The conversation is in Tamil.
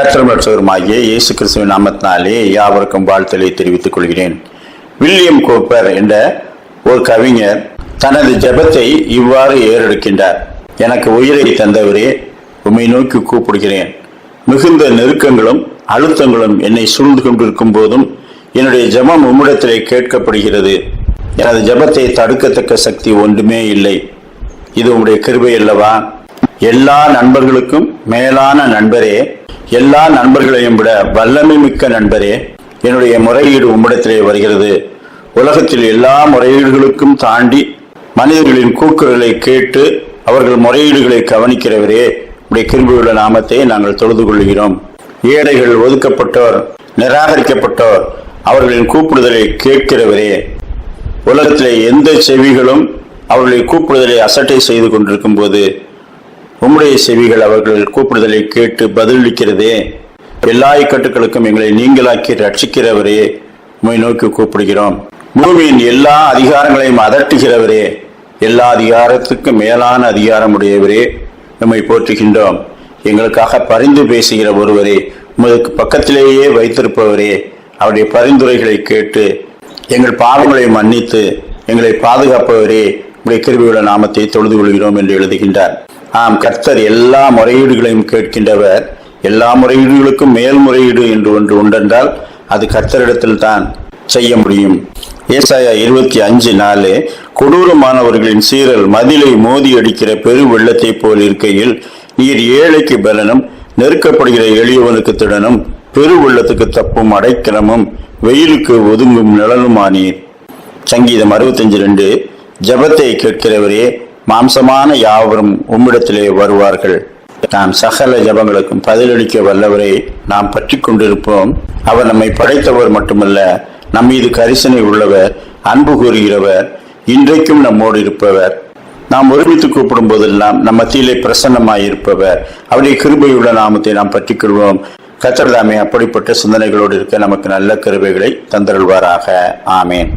கற்றமற்றவருமாகிய இயேசு கிறிஸ்துவின் நாமத்தினாலே யாவருக்கும் வாழ்த்தலை தெரிவித்துக் கொள்கிறேன். வில்லியம் கோப்பர் என்ற ஒரு கவிஞர் தனது ஜெபத்தை இவ்வாறு ஏறெடுக்கின்றார். எனக்கு உயிரை தந்தவரே உம்மை நோக்கி கூப்பிடுகிறேன். மிகுந்த நெருக்கங்களும் அழுத்தங்களும் என்னை சூழ்ந்து கொண்டிருக்கும் போதும் என்னுடைய ஜெபம் உம்மிடத்திலே கேட்கப்படுகிறது. எனது ஜெபத்தை தடுக்கத்தக்க சக்தி ஒன்றுமே இல்லை. இது உங்களுடைய கிருபை அல்லவா? எல்லா நண்பர்களுக்கும் மேலான நண்பரே எல்லா நண்பர்களையும் விட வல்லமை மிக்க நண்பரே என்னுடைய முறையீடு உம்மிடத்திலே வருகிறது. உலகத்தில் எல்லா முறையீடுகளுக்கும் தாண்டி மனிதர்களின் கூக்குரலை கேட்டு அவர்கள் முறையீடுகளை கவனிக்கிறவரே உடைய கிருபியுள்ள நாமத்தை நாங்கள் தொழுது கொள்கிறோம். ஏழைகள் ஒதுக்கப்பட்டோர் நிராகரிக்கப்பட்டோர் அவர்களின் கூப்பிடுதலை கேட்கிறவரே உலகத்திலே எந்த செவிகளும் அவர்களை கூப்பிடுதலை அசட்டை செய்து கொண்டிருக்கும் போது உம்முடைய செவிகள் அவர்கள் கூப்பிடுதலை கேட்டு பதிலளிக்கிறதே. எல்லா இக்கட்டுகளுக்கும் எங்களை நீங்களாக்கி ரட்சிக்கிறவரே உண்மை நோக்கி கூப்பிடுகிறோம். பூமியின் எல்லா அதிகாரங்களையும் அதட்டுகிறவரே எல்லா அதிகாரத்துக்கும் மேலான அதிகாரம் உடையவரே நம்மை போற்றுகின்றோம். எங்களுக்காக பரிந்து பேசுகிற ஒருவரே உமதுக்கு பக்கத்திலேயே வைத்திருப்பவரே அவருடைய பரிந்துரைகளை கேட்டு எங்கள் பாவங்களை மன்னித்து எங்களை பாதுகாப்பவரே உடைய கிருவியுள்ள நாமத்தை தொழுது கொள்கிறோம் என்று எழுதுகின்றார். ஆம் கர்த்தர் எல்லா முறையீடுகளையும் கேட்கின்றவர். எல்லா முறையீடுகளுக்கும் மேல்முறையீடு என்று ஒன்று உண்டென்றால் அது கர்த்தரிடத்தில் தான் செய்ய முடியும். ஏசாயா இருபத்தி அஞ்சு நாலு கொடூரமானவர்களின் சீரல் மதிலை மோதி அடிக்கிற பெரு வெள்ளத்தைப் போல் இருக்கையில் நீர் ஏழைக்கு பலனும் நெருக்கப்படுகிற எளியவனுக்கு திடனும் பெரு வெள்ளத்துக்கு தப்பும் அடைக்கலமும் வெயிலுக்கு ஒதுங்கும் நிழலுமானீர். சங்கீதம் அறுபத்தஞ்சு ரெண்டு ஜபத்தை கேட்கிறவரே மாம்சமான யாவரும் உம்மிடத்திலே வருவார்கள். நாம் சகல ஜபங்களுக்கும் பதிலளிக்க வல்லவரை நாம் பற்றி கொண்டிருப்போம். அவர் நம்மை படைத்தவர் மட்டுமல்ல நம் மீது கரிசனை உள்ளவர் அன்பு கூறுகிறவர் இன்றைக்கும் நம்மோடு இருப்பவர். நாம் ஒருமித்து கூப்பிடும் போதெல்லாம் நம் மத்தியிலே பிரசன்னமாயிருப்பவர் அவருடைய கிருபையுள்ள நாமத்தை நாம் பற்றிக் கொள்வோம். கத்தர்தாமே அப்படிப்பட்ட சிந்தனைகளோடு இருக்க நமக்கு நல்ல கருவைகளை தந்தருள்வாராக. ஆமேன்.